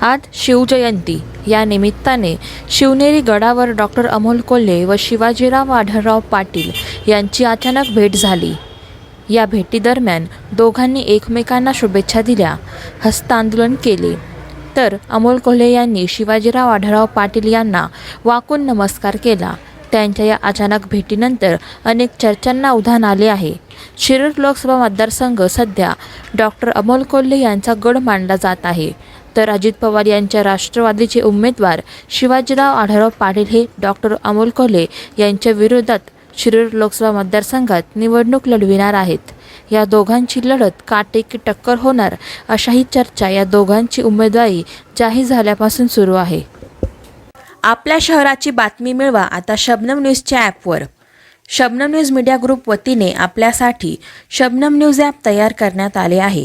आज शिवजयंती. या निमित्ताने शिवनेरी गडावर डॉक्टर अमोल कोल्हे व शिवाजीराव आढळराव पाटील यांची अचानक भेट झाली. या भेटीदरम्यान दोघांनी एकमेकांना शुभेच्छा दिल्या. हस्तांदोलन केले. तर अमोल कोल्हे यांनी शिवाजीराव आढळराव पाटील यांना वाकून नमस्कार केला. त्यांच्या या अचानक भेटीनंतर अनेक चर्चांना उधाण आले आहे. शिरूर लोकसभा मतदारसंघ सध्या डॉक्टर अमोल कोल्हे यांचा गड मानला जात आहे. तर अजित पवार यांच्या राष्ट्रवादीचे उमेदवार शिवाजीराव आढळराव पाटील हे डॉक्टर अमोल कोल्हे यांच्या विरोधात शिरूर लोकसभा मतदारसंघात निवडणूक लढविणार आहेत. या दोघांची लढत काटेकी टक्कर होणार अशाही चर्चा या दोघांची उमेदवारी जाहीर झाल्यापासून सुरू आहे. आपल्या शहराची बातमी मिळवा आता शबनम न्यूजच्या ॲपवर. शबनम न्यूज मीडिया ग्रुप वतीने आपल्यासाठी शबनम न्यूज ॲप तयार करण्यात आले आहे.